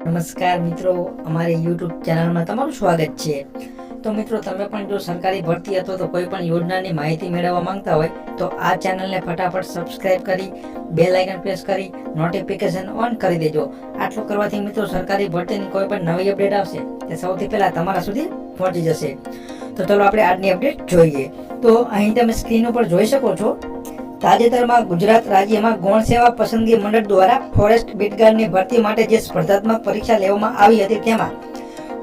નમસ્કાર મિત્રો, અમારી યુટ્યુબ ચેનલમાં તમારું સ્વાગત છે. તો મિત્રો, તમે પણ જો સરકારી ભરતી અથવા તો કોઈ પણ યોજનાની માહિતી મેળવવા માંગતા હોય, તો આ ચેનલને ફટાફટ સબસ્ક્રાઇબ કરી બેલ આઇકન પ્રેસ કરી નોટિફિકેશન ઓન કરી દેજો. આટલું કરવાથી મિત્રો, સરકારી ભરતીની કોઈ પણ નવી અપડેટ આવશે, તે સૌથી પહેલાં તમારા સુધી પહોંચી જશે. તો ચલો આપણે આજની અપડેટ જોઈએ. તો અહીં તમે સ્ક્રીન ઉપર જોઈ શકો છો તાજેતરમાં ગુજરાત રાજ્યમાં ગૌણ સેવા પસંદગી મંડળ દ્વારા ફોરેસ્ટ બીટગાર્ડની ભરતી માટે જે સ્પર્ધાત્મક પરીક્ષા લેવામાં આવી હતી તેમાં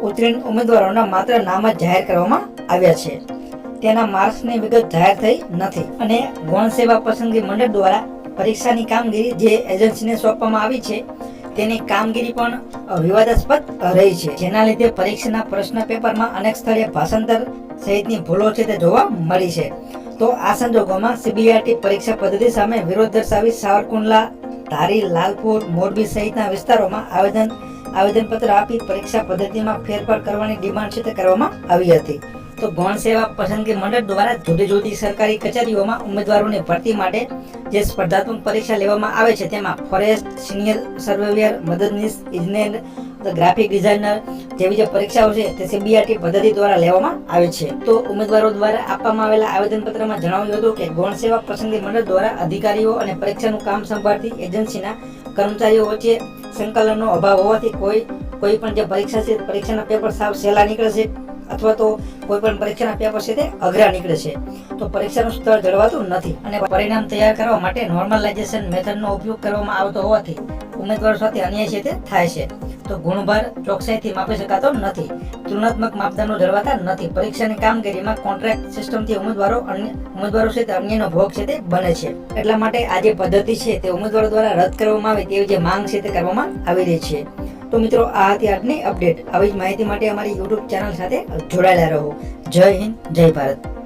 ઉત્તીર્ણ ઉમેદવારોના માત્ર નામ જ જાહેર કરવામાં આવ્યા છે. તેના માર્ક્સની વિગત જાહેર થઈ નથી અને ગૌણ સેવા પસંદગી મંડળ દ્વારા પરીક્ષાની કામગીરી જે એજન્સીને સોંપવામાં આવી છે, તેની કામગીરી પણ વિવાદાસ્પદ રહી છે. જેના લીધે પરીક્ષાના પ્રશ્ન પેપરમાં અનેક સ્થળે ભાષાંતર સહિતની ભૂલો છે તે જોવા મળી છે. તો આ સંજોગોમાં સીબીઆરટી પરીક્ષા પદ્ધતિ સામે વિરોધ દર્શાવી સાવરકુંડલા, ધારી, લાલપુર, મોરબી સહિતના વિસ્તારોમાં આવેદન, આવેદનપત્ર આપી પરીક્ષા પદ્ધતિમાં ફેરફાર કરવાની ડિમાન્ડ છે તે કરવામાં આવી હતી. તો ગૌણ સેવા પસંદગી મંડળ દ્વારા જુદી જુદી સરકારી કચેરીઓમાં ઉમેદવારોની ભરતી માટે જે સ્પર્ધાત્મક પરીક્ષા લેવામાં આવે છે તેમાં ફોરેસ્ટ સિનિયર સર્વેયર, મદદનીશ, ઇજનેર ગ્રાફિક ડિઝાઇનર જેવી જે પરીક્ષાઓ છે તે સીબીઆરટી પદ્ધતિ દ્વારા લેવામાં આવે છે. તો ઉમેદવારો દ્વારા આપવામાં આવેલા આવેદનપત્રમાં જણાવ્યું હતું કે ગૌણ સેવા પસંદગી મંડળ દ્વારા અધિકારીઓ અને પરીક્ષાનું કામ સંભાળતી એજન્સીના કર્મચારીઓ વચ્ચે સંકલનનો અભાવ હોવાથી કોઈ કોઈ પણ જે પરીક્ષા છે, પરીક્ષાના પેપર સાવ સહેલા નીકળે છે અથવા તો કોઈ પણ પરીક્ષાના પેપર છે તે અઘરા નીકળે છે. તો પરીક્ષાનું સ્તર જળવાતું નથી અને પરિણામ તૈયાર કરવા માટે નોર્મલાઇઝેશન મેથડનો ઉપયોગ કરવામાં આવતો હોવાથી ઉમેદવારો સાથે અન્યાય છે તે થાય છે. તો ગુણભાર ચોકસાઈથી માપી શકાતો નથી. તુલનાત્મક માપદંડો જળવાતા નથી. પરીક્ષાની કામગીરીમાં કોન્ટ્રાક્ટ સિસ્ટમથી ઉમેદવારો અન્ય ઉમેદવારો છે તે અન્યનો ભોગ છે તે બને છે. એટલા માટે આ જે પદ્ધતિ છે તે ઉમેદવારો દ્વારા રદ કરવામાં આવે તેવી જે માંગ છે તે કરવામાં આવી રહી છે. તો મિત્રો, આ હતી આજની અપડેટ આવી જ માહિતી માટે અમારી યુટ્યુબ ચેનલ સાથે જોડાયેલા રહો. જય હિન્દ, જય ભારત.